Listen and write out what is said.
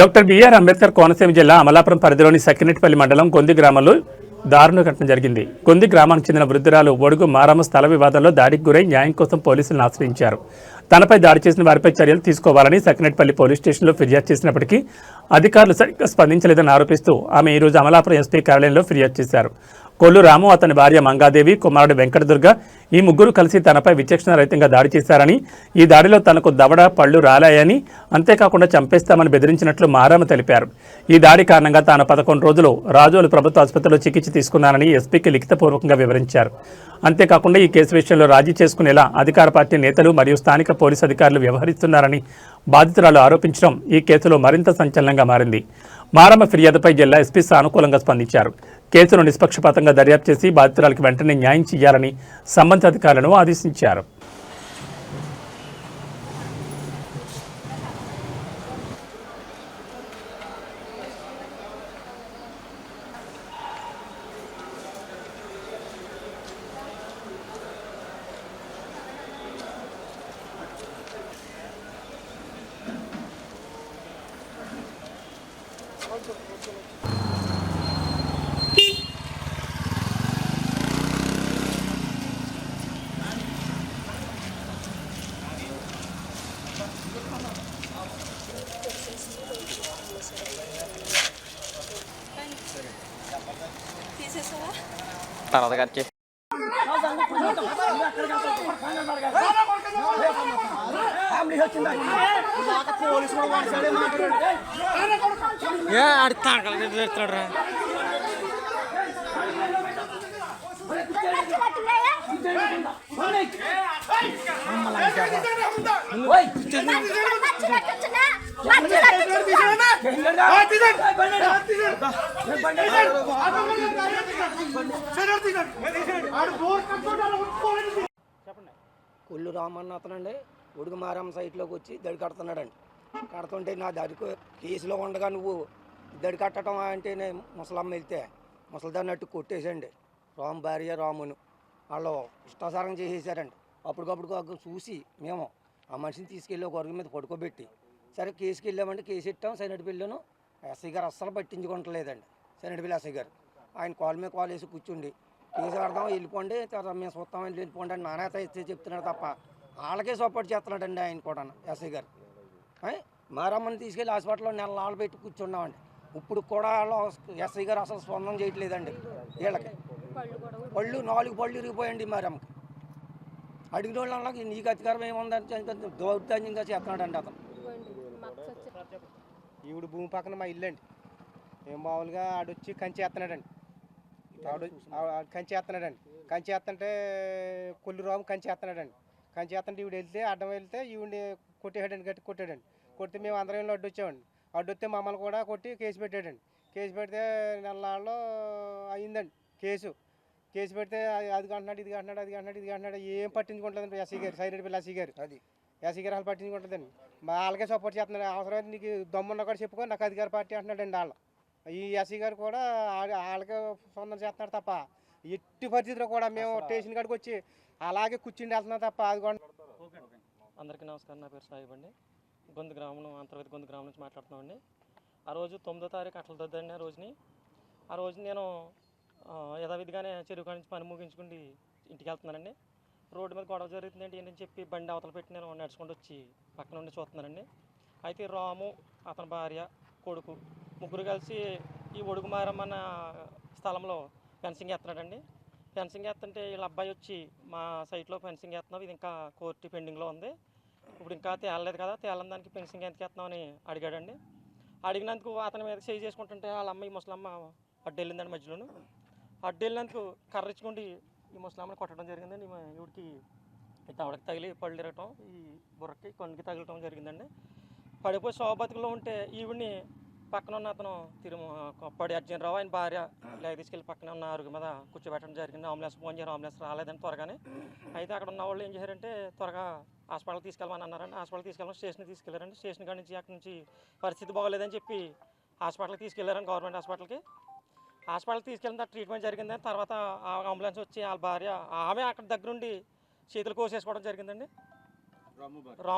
Doctor BR Ambedkar Konaseema జిల్లా అమలాపురం పరిధిలోని సకినెట్పల్లి మండలం కొంది గ్రామంలో దారుణ ఘటన జరిగింది. కొంది గ్రామానికి చెందిన వృద్ధురాలు ఒడుగు మారమ్మ స్థల వివాదంలో దాడికి గురై న్యాయం కోసం పోలీసులను ఆశ్రయించారు. తనపై దాడి చేసిన వారిపై చర్యలు తీసుకోవాలని సకినెట్పల్లి పోలీస్ స్టేషన్లో ఫిర్యాదు చేసినప్పటికీ అధికారులు సరిగ్గా స్పందించలేదని ఆరోపిస్తూ ఆమె ఈరోజు అమలాపురం ఎస్పీ కార్యాలయంలో ఫిర్యాదు చేశారు. కొల్లు రాము అతని భార్య మంగాదేవి కుమారుడు వెంకటదుర్గ ఈ ముగ్గురు కలిసి తనపై విచక్షణ రహితంగా దాడి చేశారని ఈ దాడిలో తనకు దవడ పళ్ళు రాలాయని అంతేకాకుండా చంపేస్తామని బెదిరించినట్లు మారామ తెలిపారు. ఈ దాడి కారణంగా తాను పదకొండు రోజులు రాజోలు ప్రభుత్వ ఆసుపత్రిలో చికిత్స తీసుకున్నానని ఎస్పీకి లిఖితపూర్వకంగా వివరించారు. అంతేకాకుండా ఈ కేసు విషయంలో రాజీ చేసుకునేలా అధికార పార్టీ నేతలు మరియు స్థానిక పోలీసు అధికారులు వ్యవహరిస్తున్నారని బాధితురాలు ఆరోపించడం ఈ కేసులో మరింత సంచలనంగా మారింది. మారమ్మ ఫిర్యాదుపై జిల్లా ఎస్పీ సానుకూలంగా స్పందించారు. కేసును నిష్పక్షపాతంగా దర్యాప్తు చేసి బాధితురాలకు వెంటనే న్యాయం చేయాలని సంబంధిత అధికారులను ఆదేశించారు. తీసేసావా తర్వాత కట్ చేసి ఏ ఆడి తెస్తాడు రా కొల్లు రామన్న అతనండి. ఉడుగు మారమ్మ సైట్లోకి వచ్చి దడి కడుతున్నాడండి. కడుతుంటే నా దడి కేసులో ఉండగా నువ్వు దడి కట్టడం అంటే నేను ముసలమ్మ వెళ్తే ముసలిదాన్ని అట్టు కొట్టేసండి రాము భార్య రామును. వాళ్ళు ఇష్టాసారం చేసేసారండి. అప్పటికప్పుడు చూసి మేము ఆ మనిషిని తీసుకెళ్ళి ఒక వర్గం మీద పడుకోబెట్టి సరే కేసుకి వెళ్ళామంటే కేసు ఇట్టాం సైనటిపల్లిను ఎస్ఐ గారు అస్సలు పట్టించుకుంటలేదండి సైనటిపల్లి ఎస్ఐ గారు. ఆయన కాల్ మీద కాల్ వేసి కూర్చుండి కేసు కడదాం వెళ్ళిపోండి తర్వాత మేము చూస్తాం వెళ్ళిపోండి అని నాణ్యత ఇస్తే చెప్తున్నాడు తప్ప వాళ్ళకే సపోర్ట్ చేస్తున్నాడండి ఆయన కూడా ఎస్ఐ గారు. మారమ్మని తీసుకెళ్ళి హాస్పిటల్లో నెల నాళ్ళు పెట్టి కూర్చున్నామండి. ఇప్పుడు కూడా వాళ్ళు ఎస్ఐ గారు అసలు స్పందన చేయట్లేదండి వీళ్ళకి. పళ్ళు నాలుగు పళ్ళు ఇరిగిపోయండి మారమ్మకి. అడిగిన వాళ్ళకి నీకు అధికారం ఏముందని చెప్పి దౌర్జన్యంగా చేస్తున్నాడండి అతను. ఈవిడ భూమి పక్కన మా ఇల్లు అండి. మేము మామూలుగా ఆడొచ్చి కంచి ఎత్తనాడండి ఆడు ఆ- కంచి ఎత్తనాడండి కంచి కంచి ఎత్తంటే ఈవిడ వెళ్తే అడ్డం వెళ్తే ఈవిడిని కొట్టేసాడండి గట్టి కొట్టాడండి. కొడితే మేము అందరం వెళ్ళి అడ్డు వచ్చామండి అడ్డు వస్తే మమ్మల్ని కూడా కొట్టి కేసు పెట్టాడండి. కేసు పెడితే నెలల్లో అయిందండి కేసు. కేసు పెడితే అది అంటున్నాడు ఇది అంటున్నాడు అది అంటున్నాడు ఇది అంటున్నాడు ఏం పట్టించుకుంటుందండి ఎస్సీ గారు సైరెడ్డి పిల్ల ఎస్సీ గారు. అది. ఎస్సీ గారు వాళ్ళు పట్టించుకుంటుందండి మా వాళ్ళకే సపోర్ట్ చేస్తున్నారు అవసరమైతే నీకు దమ్మున్న కూడా చెప్పుకో నాకు అధికార పార్టీ అంటున్నాడండి వాళ్ళు. ఈ ఎస్సీ గారు కూడా వాళ్ళకే సొంతం చేస్తున్నారు తప్ప ఎట్టి పరిస్థితిలో కూడా మేము స్టేషన్ కాడికి వచ్చి అలాగే కూర్చుని వెళ్తున్నాం తప్ప అది కూడా అందరికీ నమస్కారం నా పేరు సాహిబ్ అండి. గొంతు గ్రామం అంతర్గత గొంతు గ్రామం నుంచి మాట్లాడుతున్నామండి. ఆ రోజు తొమ్మిదో తారీఖు అట్ల దొద్దండి ఆ రోజుని. ఆ రోజు నేను యథావిధిగానే చెరువు కాడ నుంచి పని ముగించుకుని ఇంటికి వెళ్తున్నానండి. రోడ్డు మీద గొడవ జరుగుతుందండి ఏంటని చెప్పి బండి అవతల పెట్టి నేను నడుచుకుంటూ వచ్చి పక్క నుండి చూస్తున్నానండి. అయితే రాము అతని భార్య కొడుకు ముగ్గురు కలిసి ఈ ఒడుగు మారమ్మన్న స్థలంలో ఫెన్సింగ్ వేస్తున్నాడండి ఫెన్సింగ్ వేస్తుంటే వీళ్ళ అబ్బాయి వచ్చి మా సైట్లో ఫెన్సింగ్ వేస్తున్నావు ఇది ఇంకా కోర్టు పెండింగ్లో ఉంది. ఇప్పుడు ఇంకా తేలలేదు కదా తేలని దానికి ఫెన్సింగ్ ఎంత ఎత్తున్నావు అని అడిగాడండి. అడిగినందుకు అతని మీద చేయి చేసుకుంటుంటే వాళ్ళ అమ్మ ఈ ముసలమ్మ అడ్డు వెళ్ళిందండి మధ్యలోను. అడ్డు వెళ్ళినందుకు కర్ర ఇచ్చుకుండి ఈ ముసలమ్మని కొట్టడం జరిగిందండి. ఈవిడికి తవడకి తగిలి పళ్ళు తిరగటం ఈ బుర్రకి కొన్నికి తగలటం జరిగిందండి. పడిపోయి శోభతిలో ఉంటే ఈవిడిని పక్కన ఉన్న అతను తిరుమ కొప్పడి అర్జునరావు ఆయన భార్య లేక తీసుకెళ్ళి పక్కన ఉన్న అరుగు మీద కూర్చోబెట్టడం జరిగింది. అంబులెన్స్ ఫోన్ చేయాలి అంబులెన్స్ రాలేదని త్వరగానే. అయితే అక్కడ ఉన్న వాళ్ళు ఏం చేశారంటే త్వరగా హాస్పిటల్ తీసుకెళ్ళమని అన్నారండి. హాస్పిటల్ తీసుకెళ్ళమని స్టేషన్ తీసుకెళ్ళారండి స్టేషన్ కాడి నుంచి అక్కడి నుంచి పరిస్థితి బాగోలేదని చెప్పి హాస్పిటల్కి తీసుకెళ్ళారండి గవర్నమెంట్ హాస్పిటల్కి. హాస్పిటల్ తీసుకెళ్ళిన తర్వాత ట్రీట్మెంట్ జరిగింది తర్వాత ఆ అంబులెన్స్ వచ్చి వాళ్ళ భార్య ఆమె అక్కడ దగ్గరుండి చేతులు కోసేసుకోవడం జరిగిందండి. రాము